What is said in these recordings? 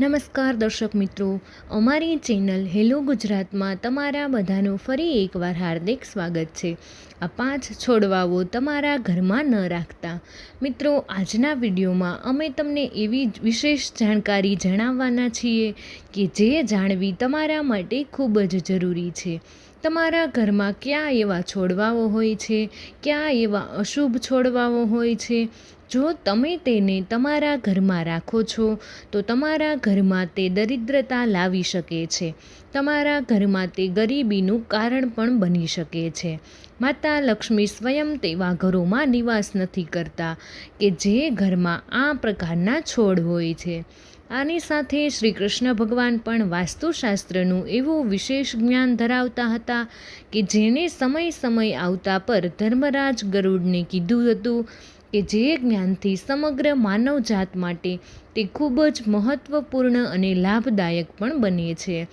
નમસ્કાર દર્શક મિત્રો. અમારી ચેનલ હેલો ગુજરાતમાં તમારા બધાનું ફરી એકવાર હાર્દિક સ્વાગત છે. આ પાંચ છોડવાઓ તમારા ઘરમાં ન રાખતા. મિત્રો, આજના વિડીયોમાં અમે તમને એવી વિશેષ જાણકારી જણાવવાના છીએ કે જે જાણવી તમારા માટે ખૂબ જ જરૂરી છે. તમારા ઘરમાં ક્યાં એવા છોડવાઓ હોય છે? ક્યાં એવા અશુભ છોડવાઓ હોય છે? જો તમે તેને તમારા ઘરમાં રાખો છો, તો તમારા ઘરમાં તે દરિદ્રતા લાવી શકે છે. તમારા ઘરમાં તે ગરીબીનું કારણ પણ બની શકે છે. માતા લક્ષ્મી સ્વયં તેવા ઘરોમાં નિવાસ નથી કરતા, કે જે ઘરમાં આ પ્રકારના છોડ હોય છે. આની સાથે શ્રી કૃષ્ણ ભગવાન પણ વાસ્તુશાસ્ત્રનું એવું વિશેષ જ્ઞાન ધરાવતા હતા, કે જેણે સમય સમય આવતા પર ધર્મરાજ ગરુડને કીધું હતું કે જે જ્ઞાનથી સમગ્ર માનવજાત માટે તે ખૂબ જ મહત્ત્વપૂર્ણ અને લાભદાયક પણ બને છે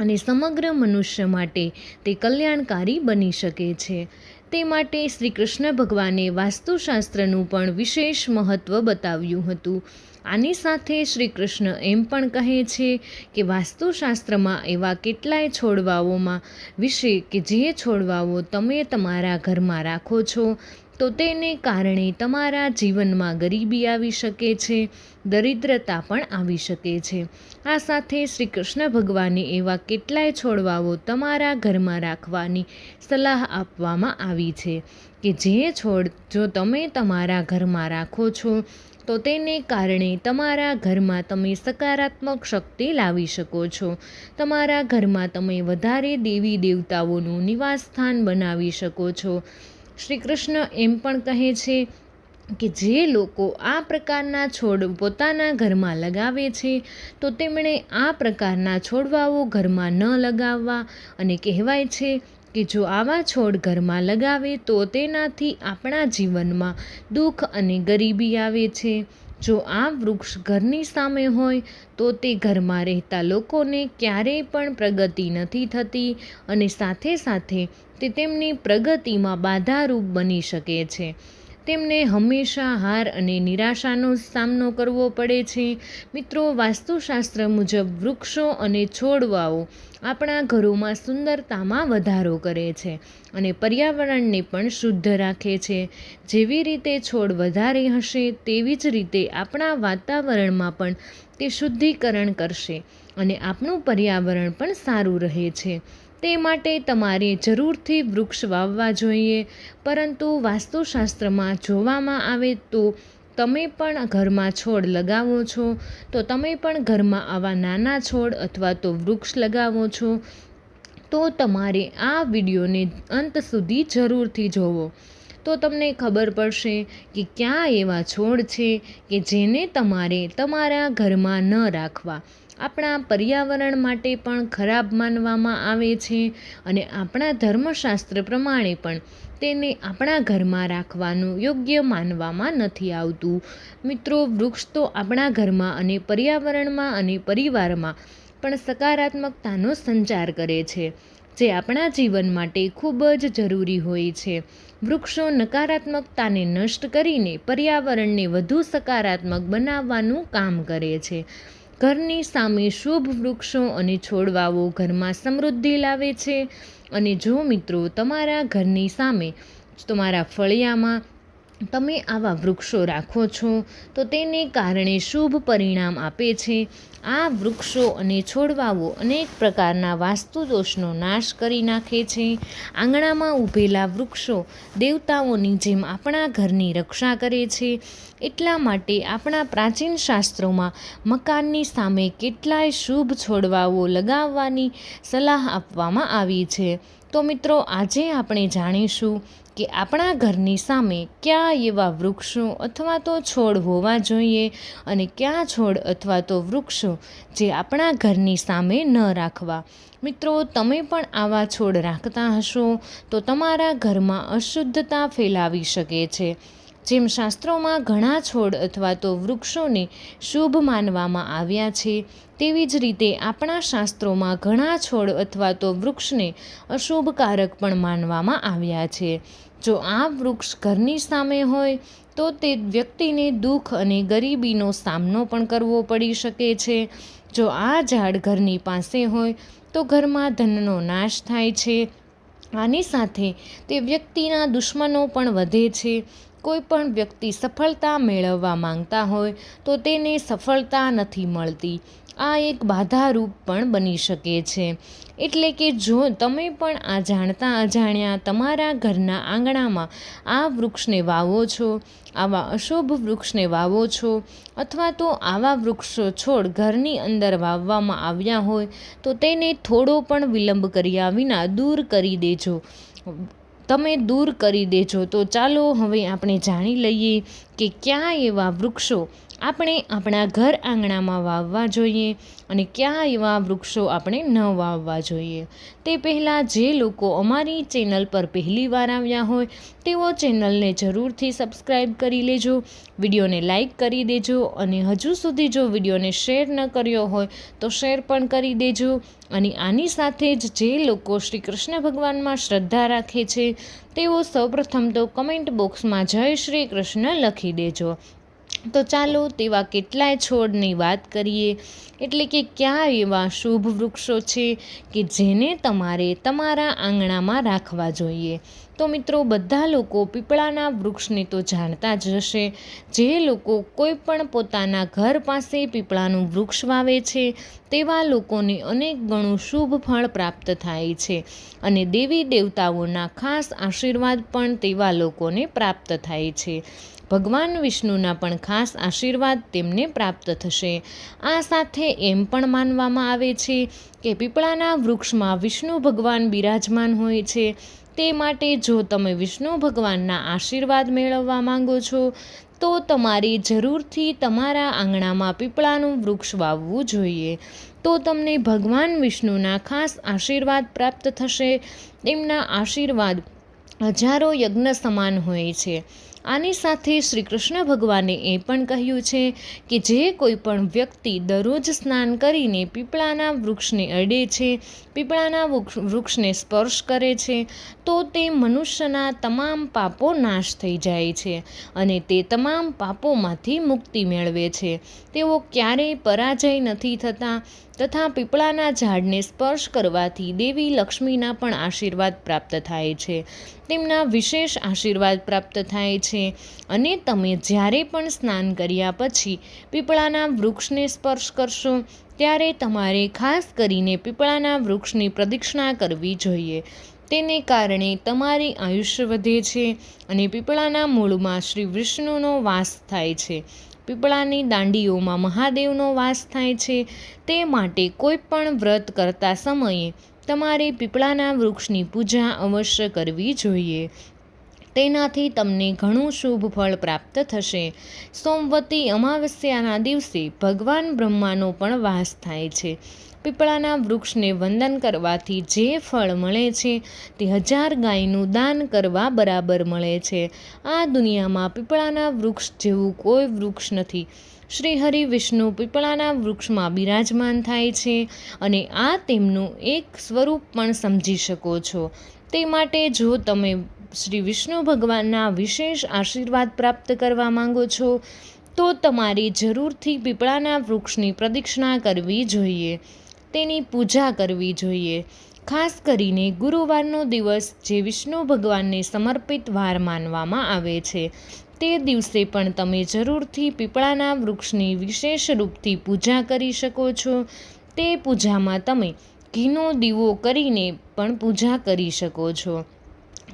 અને સમગ્ર મનુષ્ય માટે તે કલ્યાણકારી બની શકે છે. તે માટે શ્રી કૃષ્ણ ભગવાને વાસ્તુશાસ્ત્રનું પણ વિશેષ મહત્ત્વ બતાવ્યું હતું. આની સાથે શ્રી કૃષ્ણ એમ પણ કહે છે કે વાસ્તુશાસ્ત્રમાં એવા કેટલાય છોડવાઓમાં વિશે કે જે છોડવાઓ તમે તમારા ઘરમાં રાખો છો તો તેને કારણે તમારા જીવનમાં ગરીબી આવી શકે છે, દરિદ્રતા પણ આવી શકે છે. આ સાથે શ્રી કૃષ્ણ ભગવાને એવા કેટલાય છોડવાઓ તમારા ઘરમાં રાખવાની સલાહ આપવામાં આવી છે કે જે છોડ જો તમે તમારા ઘરમાં રાખો છો, તો તેને કારણે તમારા ઘરમાં તમે સકારાત્મક શક્તિ લાવી શકો છો. તમારા ઘરમાં તમે વધારે દેવી દેવતાઓનું નિવાસસ્થાન બનાવી શકો છો. શ્રી કૃષ્ણ એમ પણ કહે છે કે જે લોકો આ પ્રકારના છોડ પોતાના ઘરમાં લગાવે છે, તો તેમણે આ પ્રકારના છોડવાઓ ઘરમાં ન લગાવવા અને કહેવાય છે કે જો આવા છોડ ઘરમાં લગાવે તો તેનાથી આપણા જીવનમાં દુઃખ અને ગરીબી આવે છે. જો આ વૃક્ષ ઘરની સામે હોય, તો તે ઘરમાં રહેતા લોકોને ક્યારેય પણ પ્રગતિ નથી થતી અને સાથે સાથે તે તેમની પ્રગતિમાં બાધારૂપ બની શકે છે. તેમને હંમેશા હાર અને નિરાશાનો સામનો કરવો પડે છે. મિત્રો, વાસ્તુશાસ્ત્ર મુજબ વૃક્ષો અને છોડવાઓ આપણા ઘરોમાં સુંદરતામાં વધારો કરે છે અને પર્યાવરણને પણ શુદ્ધ રાખે છે. જેવી રીતે છોડ વધારે હશે, તેવી જ રીતે આપણા વાતાવરણમાં પણ તે શુદ્ધિકરણ કરશે અને આપણું પર્યાવરણ પણ સારું રહે છે. તે માટે તમારે જરૂરથી વૃક્ષ વાવવા જોઈએ, પરંતુ વાસ્તુશાસ્ત્રમાં જોવામાં આવે તો તમે પણ ઘરમાં છોડ લગાવો છો, તો તમે પણ ઘરમાં આવા નાના છોડ અથવા તો વૃક્ષ લગાવો છો, તો તમારે આ વિડીયોને અંત સુધી જરૂરથી જોવો. તો તમને ખબર પડશે કે ક્યાં એવા છોડ છે કે જેને તમારે તમારા ઘરમાં ન રાખવા. આપણા પર્યાવરણ માટે પણ ખરાબ માનવામાં આવે છે અને આપણા ધર્મશાસ્ત્ર પ્રમાણે પણ તેને આપણા ઘરમાં રાખવાનું યોગ્ય માનવામાં નથી આવતું. મિત્રો, વૃક્ષ તો આપણા ઘરમાં અને પર્યાવરણમાં અને પરિવારમાં પણ સકારાત્મકતાનો સંચાર કરે છે, જે આપણા જીવન માટે ખૂબ જ જરૂરી હોય છે. વૃક્ષો નકારાત્મકતાને નષ્ટ કરીને પર્યાવરણને વધુ સકારાત્મક બનાવવાનું કામ કરે છે. ઘરની સામે શુભ વૃક્ષો અને છોડવાઓ ઘરમાં સમૃદ્ધિ લાવે છે. અને જો મિત્રો, તમારા ઘરની સામે, તમારા ફળિયામાં તમે આવા વૃક્ષો રાખો છો, તો તેને કારણે શુભ પરિણામ આપે છે. આ વૃક્ષો અને છોડવાઓ અનેક પ્રકારના વાસ્તુ દોષનો નાશ કરી નાખે છે. આંગણામાં ઊભેલા વૃક્ષો દેવતાઓની જેમ આપણા ઘરની રક્ષા કરે છે. એટલા માટે આપણા પ્રાચીન શાસ્ત્રોમાં મકાનની સામે કેટલાય શુભ છોડવાઓ લગાવવાની સલાહ આપવામાં આવી છે. તો મિત્રો, આજે આપણે જાણીશું કે આપણા ઘરની સામે કયા એવા વૃક્ષો અથવા તો છોડ હોવા જોઈએ અને કયા છોડ અથવા તો વૃક્ષો જે આપણા ઘરની સામે ન રાખવા. મિત્રો, તમે પણ આવા છોડ રાખતા હશો તો તમારા ઘરમાં અશુદ્ધતા ફેલાવી શકે છે. જેમ શાસ્ત્રોમાં ઘણા છોડ અથવા તો વૃક્ષોને શુભ માનવામાં આવ્યા છે, તેવી જ રીતે આપણા શાસ્ત્રોમાં ઘણા છોડ અથવા તો વૃક્ષને અશુભકારક પણ માનવામાં આવ્યા છે. જો આ વૃક્ષ ઘરની સામે હોય, તો તે વ્યક્તિને દુઃખ અને ગરીબીનો સામનો પણ કરવો પડી શકે છે. જો આ ઝાડ ઘરની પાસે હોય, તો ઘરમાં ધનનો નાશ થાય છે. આની સાથે તે વ્યક્તિના દુશ્મનો પણ વધે છે. કોઈ પણ વ્યક્તિ સફળતા મેળવવા માંગતા હોય તો તેને સફળતા નથી મળતી. આ એક બાધારૂપ પણ બની શકે છે. એટલે કે જો તમે પણ આ જાણતા અજાણ્યા તમારા ઘરના આંગણામાં આ વૃક્ષને વાવો છો, આવા અશુભ વૃક્ષને વાવો છો, અથવા તો આવા વૃક્ષો છોડ ઘરની અંદર વાવવામાં આવ્યા હોય, તો તેને થોડો પણ વિલંબ કર્યા વિના દૂર કરી દેજો. તમે દૂર કરી દેજો. તો ચાલો હવે આપણે જાણી લઈએ કે ક્યાં એવા વૃક્ષો આપણે આપણા ઘર આંગણામાં વાવવા જોઈએ અને ક્યાં એવા વૃક્ષો આપણે ન વાવવા જોઈએ. તે પહેલાં જે લોકો અમારી ચેનલ પર પહેલી વાર આવ્યા હોય, તેઓ ચેનલને જરૂરથી સબસ્ક્રાઈબ કરી લેજો, વિડીયોને લાઈક કરી દેજો અને હજુ સુધી જો વિડીયોને શેર ન કર્યો હોય, તો શેર પણ કરી દેજો. અને આની સાથે જ જે લોકો શ્રી કૃષ્ણ ભગવાનમાં શ્રદ્ધા રાખે છે, તેઓ સૌપ્રથમ તો કમેન્ટ બોક્સમાં જય શ્રી કૃષ્ણ લખી દેજો. તો ચાલો તેવા કેટલાય છોડની વાત કરીએ. એટલે કે ક્યાં એવા શુભ વૃક્ષો છે કે જેને તમારે તમારા આંગણામાં રાખવા જોઈએ? તો મિત્રો, બધા લોકો પીપળાના વૃક્ષને તો જાણતા જ હશે. જે લોકો કોઈ પણ પોતાના ઘર પાસે પીપળાનું વૃક્ષ વાવે છે, તેવા લોકોને અનેક ગણું શુભ ફળ પ્રાપ્ત થાય છે અને દેવી દેવતાઓના ખાસ આશીર્વાદ પણ તેવા લોકોને પ્રાપ્ત થાય છે. ભગવાન વિષ્ણુના પણ ખાસ આશીર્વાદ તેમને પ્રાપ્ત થશે. આ સાથે એમ પણ માનવામાં આવે છે કે પીપળાના વૃક્ષમાં વિષ્ણુ ભગવાન બિરાજમાન હોય છે. તે માટે જો તમે વિષ્ણુ ભગવાનના આશીર્વાદ મેળવવા માંગો છો, તો તમારે જરૂરથી તમારા આંગણામાં પીપળાનું વૃક્ષ વાવવું જોઈએ. તો તમને ભગવાન વિષ્ણુના ખાસ આશીર્વાદ પ્રાપ્ત થશે. તેમના આશીર્વાદ હજારો યજ્ઞ સમાન હોય છે. આની સાથે શ્રી કૃષ્ણ ભગવાને એ પણ કહ્યું છે કે જે કોઈ પણ વ્યક્તિ દરરોજ સ્નાન કરીને પીપળાના વૃક્ષને અડે છે, પીપળાના વૃક્ષને સ્પર્શ કરે છે, તો તે મનુષ્યના તમામ પાપો નાશ થઈ જાય છે અને તે તમામ પાપોમાંથી મુક્તિ મેળવે છે. તેઓ ક્યારેય પરાજય નથી થતા તથા પીપળાના ઝાડને સ્પર્શ કરવાથી દેવી લક્ષ્મીના પણ આશીર્વાદ પ્રાપ્ત થાય છે. તેમના વિશેષ આશીર્વાદ પ્રાપ્ત થાય છે અને તમે જ્યારે પણ સ્નાન કર્યા પછી પીપળાના વૃક્ષને સ્પર્શ કરશો, ત્યારે તમારે ખાસ કરીને પીપળાના વૃક્ષની પ્રદક્ષિણા કરવી જોઈએ. તેને કારણે તમારી આયુષ્ય વધે છે અને પીપળાના મૂળમાં શ્રી વિષ્ણુનો વાસ થાય છે. પીપળાની દાંડીઓમાં મહાદેવનો વાસ થાય છે. તે માટે કોઈ પણ વ્રત કરતા સમયે તમારે પીપળાના વૃક્ષની પૂજા અવશ્ય કરવી જોઈએ. તેનાથી તમને ઘણું શુભ ફળ પ્રાપ્ત થશે. સોમવતી અમાવસ્યાના દિવસે ભગવાન બ્રહ્માનો પણ વાસ થાય છે. પીપળાના વૃક્ષને વંદન કરવાથી જે ફળ મળે છે તે હજાર ગાયનું દાન કરવા બરાબર મળે છે. આ દુનિયામાં પીપળાના વૃક્ષ જેવું કોઈ વૃક્ષ નથી. શ્રી હરિ વિષ્ણુ પીપળાના વૃક્ષમાં બિરાજમાન થાય છે અને આ તેમનું એક સ્વરૂપ પણ સમજી શકો છો. તે માટે જો તમે શ્રી વિષ્ણુ ભગવાનના વિશેષ આશીર્વાદ પ્રાપ્ત કરવા માંગો છો, તો તમારે જરૂરથી પીપળાના વૃક્ષની પ્રદક્ષિણા કરવી જોઈએ. તેની પૂજા કરવી જોઈએ. ખાસ કરીને ગુરુવારનો દિવસ જે વિષ્ણુ ભગવાનને સમર્પિત વાર માનવામાં આવે છે. તે દિવસે પણ તમે જરૂરથી પીપળાના વૃક્ષની વિશેષ રૂપથી પૂજા કરી શકો છો. તે પૂજામાં તમે ઘીનો દીવો કરીને પણ પૂજા કરી શકો છો.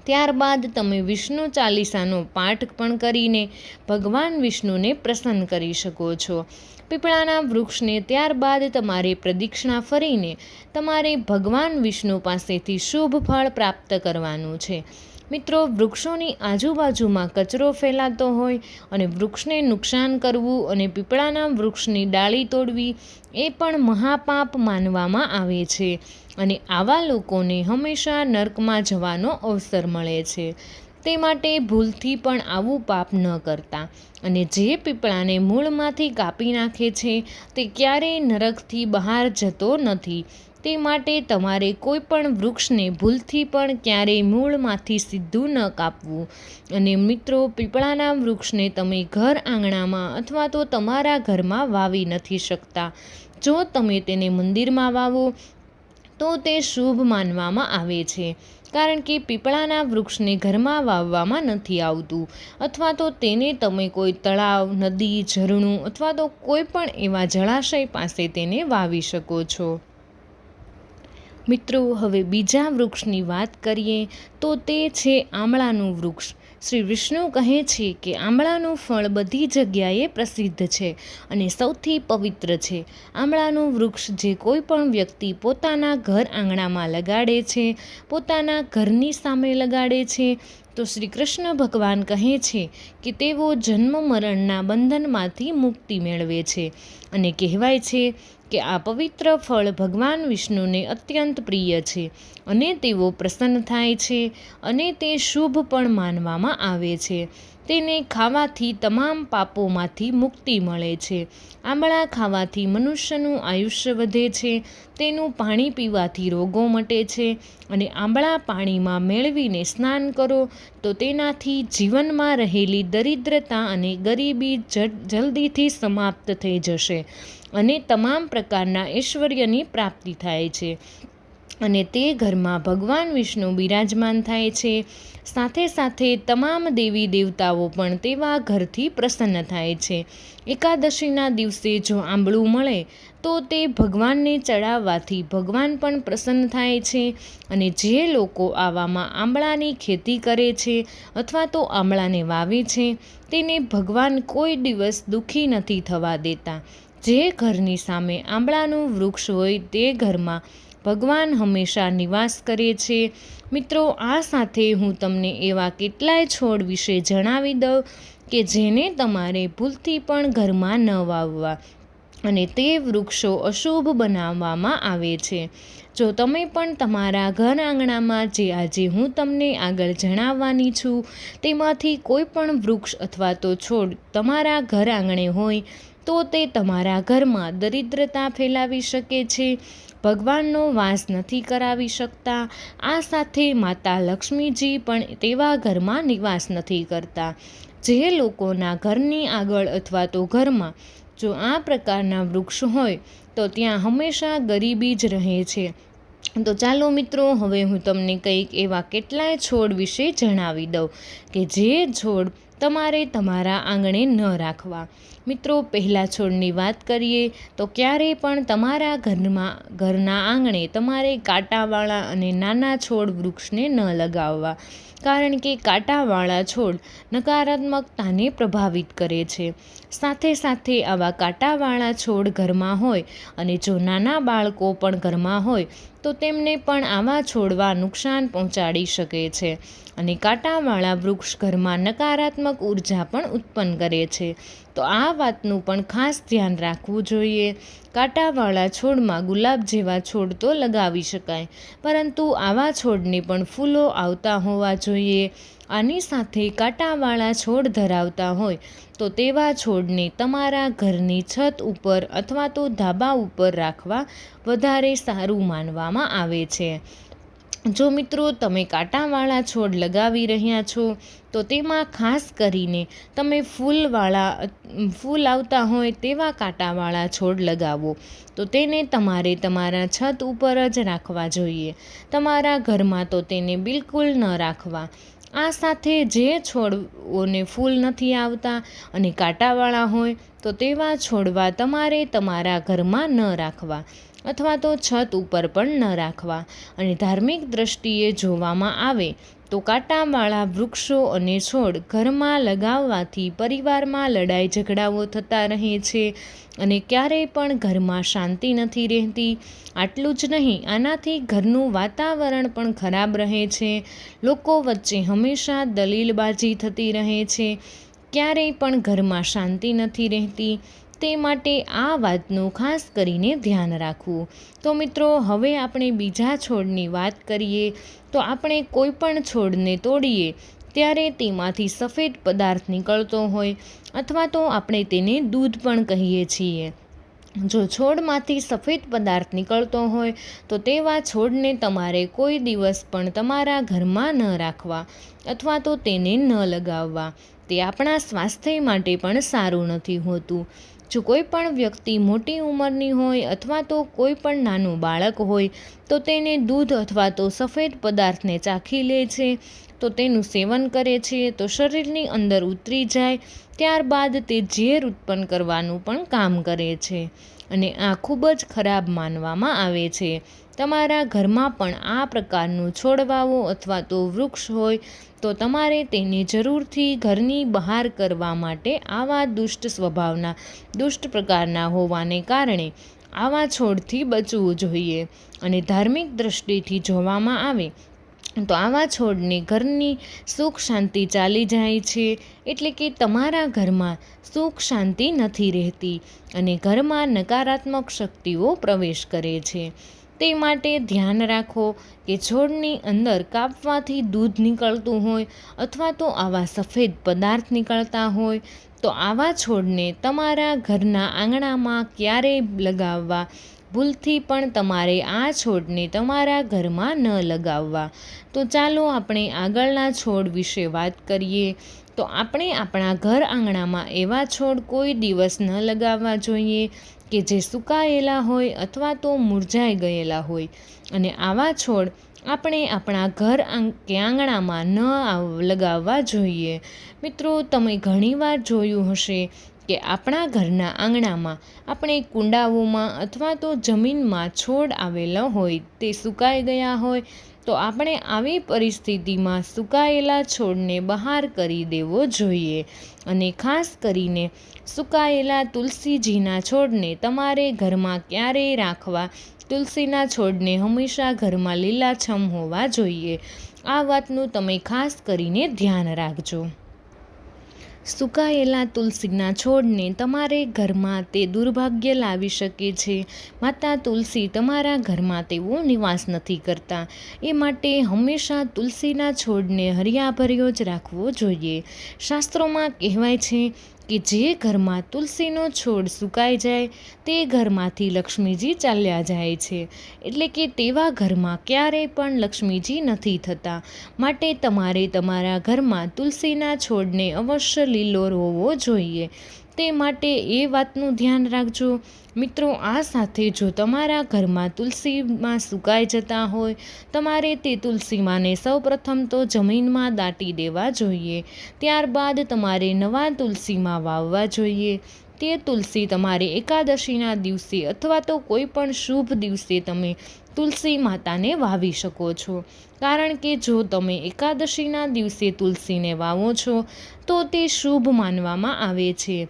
ત્યારબાદ તમે વિષ્ણુ ચાલીસાનો પાઠ પણ કરીને ભગવાન વિષ્ણુને પ્રસન્ન કરી શકો છો. પીપળાના વૃક્ષને ત્યારબાદ તમારે પ્રદક્ષિણા ફરીને તમારે ભગવાન વિષ્ણુ પાસેથી શુભ ફળ પ્રાપ્ત કરવાનું છે. મિત્રો, વૃક્ષોની આજુબાજુમાં કચરો ફેલાતો હોય અને વૃક્ષને નુકસાન કરવું અને પીપળાના વૃક્ષની ડાળી તોડવી એ પણ મહાપાપ માનવામાં આવે છે. અને આવા લોકોને હંમેશા નર્કમાં જવાનો અવસર મળે છે. તે માટે ભૂલથી પણ આવું પાપ ન કરતા. અને જે પીપળાને મૂળમાંથી કાપી નાખે છે, તે ક્યારેય નરકથી બહાર જતો નથી. તે માટે તમારે કોઈ પણ વૃક્ષને ભૂલથી પણ ક્યારેય મૂળમાંથી સીધું ન કાપવું. અને મિત્રો, પીપળાના વૃક્ષને તમે ઘર આંગણામાં અથવા તો તમારા ઘરમાં વાવી નથી શકતા. જો તમે તેને મંદિરમાં વાવો તો તે શુભ માનવામાં આવે છે. કારણ કે પીપળાના વૃક્ષને ઘરમાં વાવવામાં નથી આવતું. અથવા તો તેને તમે કોઈ તળાવ, નદી, ઝરણું અથવા તો કોઈ પણ એવા જળાશય પાસે તેને વાવી શકો છો. મિત્રો, હવે બીજા વૃક્ષની વાત કરીએ તો તે છે આમળાનું વૃક્ષ. શ્રી વિષ્ણુ કહે છે કે આમળાનું ફળ બધી જગ્યાએ પ્રસિદ્ધ છે અને સૌથી પવિત્ર છે. આમળાનું વૃક્ષ જે કોઈ પણ વ્યક્તિ પોતાના ઘર આંગણામાં લગાડે છે, પોતાના ઘરની સામે લગાડે છે તો શ્રી કૃષ્ણ ભગવાન કહે છે કે તેઓ જન્મ મરણના બંધનમાંથી મુક્તિ મેળવે છે અને કહેવાય છે કે આ પવિત્ર ફળ ભગવાન વિષ્ણુને અત્યંત પ્રિય છે અને તેઓ પ્રસન્ન થાય છે અને તે શુભ પણ માનવામાં આવે છે. તેને ખાવાથી તમામ પાપોમાંથી મુક્તિ મળે છે. આંબળા ખાવાથી મનુષ્યનું આયુષ્ય વધે છે, તેનું પાણી પીવાથી રોગો મટે છે અને આંબળા પાણીમાં મેળવીને સ્નાન કરો તો તેનાથી જીવનમાં રહેલી દરિદ્રતા અને ગરીબી જલ્દીથી સમાપ્ત થઈ જશે અને તમામ પ્રકારના ઐશ્વર્યની પ્રાપ્તિ થાય છે. અને તે ઘરમાં ભગવાન વિષ્ણુ બિરાજમાન થાય છે. સાથે સાથે તમામ દેવી દેવતાઓ પણ તેવા ઘરથી પ્રસન્ન થાય છે. એકાદશીના દિવસે જો આંબળું મળે, તો તે ભગવાનને ચડાવવાથી ભગવાન પણ પ્રસન્ન થાય છે અને જે લોકો આવામાં આંબળાની ખેતી કરે છે અથવા તો આંબળાને વાવે છે, તેને ભગવાન કોઈ દિવસ દુઃખી નથી થવા દેતા. જે ઘરની સામે આંબળાનું વૃક્ષ હોય તે ઘરમાં ભગવાન હંમેશા નિવાસ કરે છે. મિત્રો, આ સાથે હું તમને એવા કેટલાય છોડ વિશે જણાવી દઉં કે જેને તમારે ભૂલથી પણ ઘરમાં ન વાવવા અને તે વૃક્ષો અશુભ બનાવવામાં આવે છે. જો તમે પણ તમારા ઘર આંગણામાં જે આજે હું તમને આગળ જણાવવાની છું, તેમાંથી કોઈ પણ વૃક્ષ અથવા તો છોડ તમારા ઘર આંગણે હોય તો તે તમારા ઘરમાં દરિદ્રતા ફેલાવી શકે છે. ભગવાનનો વાસ નથી કરાવી શકતા. આ સાથે માતા લક્ષ્મીજી પણ તેવા ઘરમાં નિવાસ નથી કરતા. જે લોકોના ઘરની આગળ અથવા તો ઘરમાં જો આ પ્રકારના વૃક્ષ હોય, તો ત્યાં હંમેશા ગરીબી જ રહે છે. તો ચાલો મિત્રો, હવે હું તમને કંઈક એવા કેટલાય છોડ વિશે જણાવી દઉં કે જે છોડ તમારે તમારા આંગણે ન રાખવા. મિત્રો, પહેલાં છોડની વાત કરીએ તો ક્યારેય પણ તમારા ઘરમાં, ઘરના આંગણે તમારે કાંટાવાળા અને નાના છોડ વૃક્ષને ન લગાવવા. કારણ કે કાંટાવાળા છોડ નકારાત્મકતાને પ્રભાવિત કરે છે. સાથે સાથે આવા કાંટાવાળા છોડ ઘરમાં હોય અને જો નાના બાળકો પણ ઘરમાં હોય, તો તેમને પણ આવા છોડવા નુકસાન પહોંચાડી શકે છે અને કાંટાવાળા વૃક્ષ ઘરમાં નકારાત્મક ઊર્જા પણ ઉત્પન્ન કરે છે. તો આ વાતનું પણ ખાસ ધ્યાન રાખવું જોઈએ. કાંટાવાળા છોડમાં ગુલાબ જેવા છોડ તો લગાવી શકાય, પરંતુ આવા છોડને પણ ફૂલો આવતા હોવા જોઈએ. આની સાથે કાંટાવાળા છોડ ધરાવતા હોય, તો તેવા છોડને તમારા ઘરની છત ઉપર અથવા તો ધાબા ઉપર રાખવા વધારે સારું માનવામાં આવે છે. જો મિત્રો તમે કાંટાવાળા છોડ લગાવી રહ્યા છો, તો તેમાં ખાસ કરીને તમે ફૂલવાળા ફૂલ આવતા હોય તેવા કાંટાવાળા છોડ લગાવો. તો તેને તમારે તમારા છત ઉપર જ રાખવા જોઈએ. તમારા ઘરમાં તો તેને બિલકુલ ન રાખવા. આ સાથે જે છોડોને ફૂલ નથી આવતા અને કાંટાવાળા હોય, તો તેવા છોડવા તમારે તમારા ઘરમાં ન રાખવા. અથવા તો છત ઉપર પણ ન રાખવા. અને ધાર્મિક દ્રષ્ટિએ જોવામાં આવે તો કાંટાવાળા વૃક્ષો અને છોડ ઘરમાં લગાવવાથી પરિવારમાં લડાઈ ઝઘડાઓ થતા રહે છે અને ક્યારેય પણ ઘરમાં શાંતિ નથી રહેતી. આટલું જ નહીં, આનાથી ઘરનું વાતાવરણ પણ ખરાબ રહે છે. લોકો વચ્ચે હંમેશા દલીલબાજી થતી રહે છે. ક્યારેય પણ ઘરમાં શાંતિ નથી રહેતી. તે માટે આ વાતનું ખાસ કરીને ધ્યાન રાખવું. તો મિત્રો, હવે આપણે બીજા છોડની વાત કરીએ, તો આપણે કોઈ પણ છોડને તોડીએ, ત્યારે તેમાંથી સફેદ પદાર્થ નીકળતો હોય, અથવા તો આપણે તેને દૂધ પણ કહીએ છીએ. જો છોડમાંથી સફેદ પદાર્થ નીકળતો હોય, તો તેવા છોડને તમારે કોઈ દિવસ પણ તમારા ઘરમાં ન રાખવા, અથવા તો તેને ન લગાવવા. તે આપણા સ્વાસ્થ્ય માટે પણ સારું નથી હોતું. જો કોઈ પણ વ્યક્તિ મોટી ઉંમરની હોય અથવા તો કોઈ પણ નાનું બાળક હોય, તો તેને દૂધ અથવા તો સફેદ પદાર્થને ચાખી લે છે. તો તેનું સેવન કરે છે, તો શરીરની અંદર ઉતરી જાય, ત્યારબાદ તે ઝેર ઉત્પન્ન કરવાનું પણ કામ કરે છે. અને આ ખૂબ જ ખરાબ માનવામાં આવે છે. તમારા ઘરમાં પણ આ પ્રકારનું છોડવાઓ અથવા તો વૃક્ષ હોય તો તમારે તેને જરૂરથી ઘરની બહાર કરવા માટે આવા દુષ્ટ સ્વભાવના, દુષ્ટ પ્રકારના હોવાને કારણે આવા છોડથી બચવું જોઈએ અને ધાર્મિક દૃષ્ટિથી જોવામાં આવે તો આવા છોડને ઘરની સુખ શાંતિ ચાલી જાય છે એટલે કે તમારા ઘરમાં સુખ શાંતિ નથી રહેતી અને ઘરમાં નકારાત્મક શક્તિઓ પ્રવેશ કરે છે. તે માટે ધ્યાન રાખો કે છોડની અંદર કાપવાથી દૂધ નીકળતું હોય અથવા તો આવા સફેદ પદાર્થ નીકળતા હોય, તો આવા છોડને તમારા ઘરના આંગણામાં ક્યારેય લગાવવા ભૂલથી પણ તમારે આ છોડને તમારા ઘરમાં ન લગાવવા. તો ચાલો આપણે આગળના છોડ વિશે વાત કરીએ. તો આપણે આપણા ઘર આંગણામાં એવા છોડ કોઈ દિવસ ન લગાવવા જોઈએ. કે જે સુકાયેલા હોય અથવા તો મુરઝાઈ ગયેલા હોય. અને આવા છોડ આપણે આપણા ઘર કે આંગણામાં ન લગાવવા જોઈએ. મિત્રો, તમે ઘણીવાર જોયું હશે કે આપણા ઘરના આંગણામાં આપણે કુંડાઓમાં અથવા તો જમીનમાં છોડ આવેલા હોય, તે સુકાઈ ગયા હોય તો આપણે આવી પરિસ્થિતિમાં સુકાયેલા છોડને બહાર કરી દેવો જોઈએ અને ખાસ કરીને સુકાયેલા તુલસીજીના છોડને તમારે ઘરમાં ક્યારેય રાખવા તુલસીના છોડને હંમેશા ઘરમાં લીલાછમ હોવા જોઈએ. આ વાતનું તમે ખાસ કરીને ધ્યાન રાખજો. સુકાયેલા તુલસીના છોડને તમારે ઘરમાં તે દુર્ભાગ્ય લાવી શકે છે. માતા તુલસી તમારા ઘરમાં તેવો નિવાસ નથી કરતા. એ માટે હંમેશા તુલસીના છોડને હરિયાભર્યો જ રાખવો જોઈએ. શાસ્ત્રોમાં કહેવાય છે કે જે ઘરમાં તુલસીનો છોડ સુકાઈ જાય, તે ઘરમાંથી લક્ષ્મીજી ચાલ્યા જાય છે. એટલે કે તેવા ઘરમાં ક્યારેય પણ લક્ષ્મીજી નથી થતા. માટે તમારે તમારા ઘરમાં તુલસીના છોડને અવશ્ય લીલો હોવો જોઈએ. તે માટે એ વાતનું ધ્યાન રાખજો. મિત્રો, આ સાથે જો તમારા ઘરમાં તુલસીમાં સુકાઈ જતા હોય, તમારે તે તુલસીમાંને સૌપ્રથમ તો જમીનમાં દાટી દેવા જોઈએ. ત્યારબાદ તમારે નવા તુલસીમાં વાવવા જોઈએ. તે તુલસી તમારે એકાદશીના દિવસે અથવા તો કોઈ પણ શુભ દિવસે તમે તુલસી માતાને વાવી શકો છો. કારણ કે જો તમે એકાદશીના દિવસે તુલસીને વાવો છો, તો તે શુભ માનવામાં આવે છે.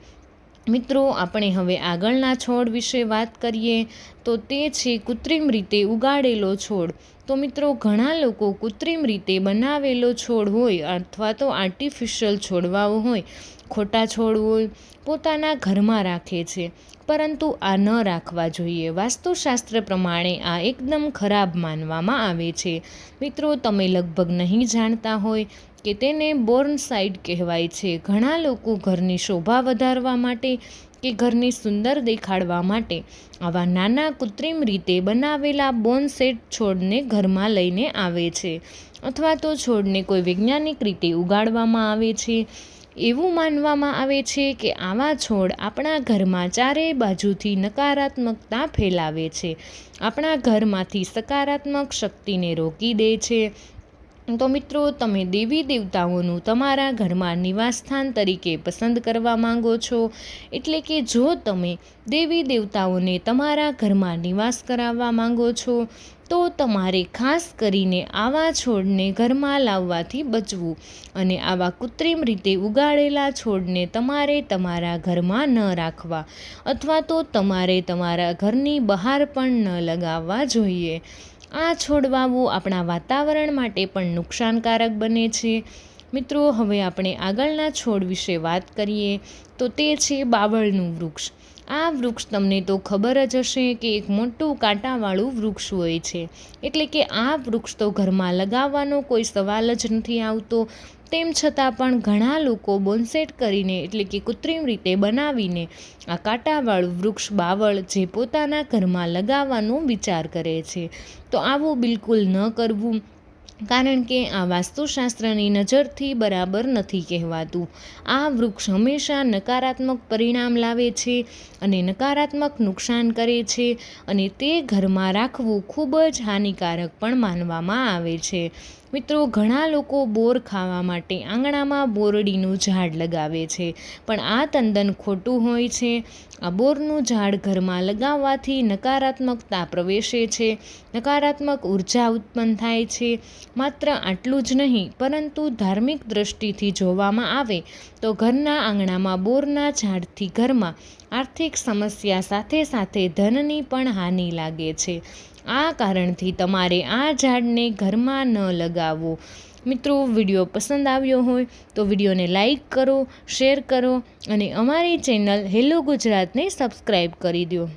મિત્રો, આપણે હવે આગળના છોડ વિશે વાત કરીએ, તો તે છે કૃત્રિમ રીતે ઉગાડેલો છોડ. તો મિત્રો, ઘણા લોકો કૃત્રિમ રીતે બનાવેલો છોડ હોય અથવા તો આર્ટિફિશિયલ છોડવાઓ હોય, ખોટા છોડ હોય પોતાના ઘરમાં રાખે છે, પરંતુ આ ન રાખવા જોઈએ. વાસ્તુશાસ્ત્ર પ્રમાણે આ એકદમ ખરાબ માનવામાં આવે છે. મિત્રો, તમે લગભગ નહીં જાણતા હોય કે તેને બોર્ન સાઇડ કહેવાય છે. ઘણા લોકો ઘરની શોભા વધારવા માટે કે ઘરની સુંદર દેખાડવા માટે આવા નાના કૃત્રિમ રીતે બનાવેલા બોન સેટ છોડને ઘરમાં લઈને આવે છે, અથવા તો છોડને કોઈ વૈજ્ઞાનિક રીતે ઉગાડવામાં આવે છે. એવું માનવામાં આવે છે કે આવા છોડ આપણા ઘરમાં ચારેય બાજુથી નકારાત્મકતા ફેલાવે છે. આપણા ઘરમાંથી સકારાત્મક શક્તિને રોકી દે છે. તો મિત્રો, તમે દેવી દેવતાઓનું તમારા ઘરમાં નિવાસસ્થાન તરીકે પસંદ કરવા માંગો છો? એટલે કે જો તમે દેવી દેવતાઓને તમારા ઘરમાં નિવાસ કરાવવા માંગો છો, તો તમારે ખાસ કરીને આવા છોડને ઘરમાં લાવવાથી બચવું અને આવા કૃત્રિમ રીતે ઉગાડેલા છોડને તમારે તમારા ઘરમાં ન રાખવા અથવા તો તમારે તમારા ઘરની બહાર પણ ન લગાવવા જોઈએ. આ છોડવાઓ આપણા વાતાવરણ માટે પણ નુકસાનકારક બને છે. મિત્રો, હવે આપણે આગળના છોડ વિશે વાત કરીએ તો તે છે બાવળનું વૃક્ષ. આ વૃક્ષ તમને તો ખબર જ હશે કે એક મોટું કાંટાવાળું વૃક્ષ હોય છે. એટલે કે આ વૃક્ષ તો ઘરમાં લગાવવાનો કોઈ સવાલ જ નથી આવતો. તેમ છતાં પણ ઘણા લોકો બોનસેટ કરીને એટલે કે કૃત્રિમ રીતે બનાવીને આ કાંટાવાળું વૃક્ષ બાવળ જે પોતાના ઘરમાં લગાવવાનો વિચાર કરે છે. તો આવું બિલકુલ ન કરવું, કારણ કે આ વાસ્તુશાસ્ત્રની નજરથી બરાબર નથી કહેવાતું. આ વૃક્ષ હંમેશા નકારાત્મક પરિણામ લાવે છે અને નકારાત્મક નુકસાન કરે છે અને તે ઘરમાં રાખવું ખૂબ જ હાનિકારક પણ માનવામાં આવે છે. મિત્રો, ઘણા લોકો બોર ખાવા માટે આંગણામાં બોરડીનું ઝાડ લગાવે છે, પણ આ તદ્દન ખોટું હોય છે. આ બોરનું ઝાડ ઘરમાં લગાવવાથી નકારાત્મકતા પ્રવેશે છે, નકારાત્મક ઊર્જા ઉત્પન્ન થાય છે. માત્ર આટલું જ નહીં, પરંતુ ધાર્મિક દ્રષ્ટિથી જોવામાં આવે તો ઘરના આંગણામાં બોરના ઝાડથી ઘરમાં આર્થિક સમસ્યા સાથે સાથે ધનની પણ હાનિ લાગે છે. આ કારણથી તમારે આ ઝાડને ઘરમાં ન લગાવવો મિત્રો, વીડિયો પસંદ આવ્યો હોય તો વિડીયોને લાઈક કરો, શેર કરો અને અમારી ચેનલ હેલો ગુજરાતને સબસ્ક્રાઈબ કરી દો.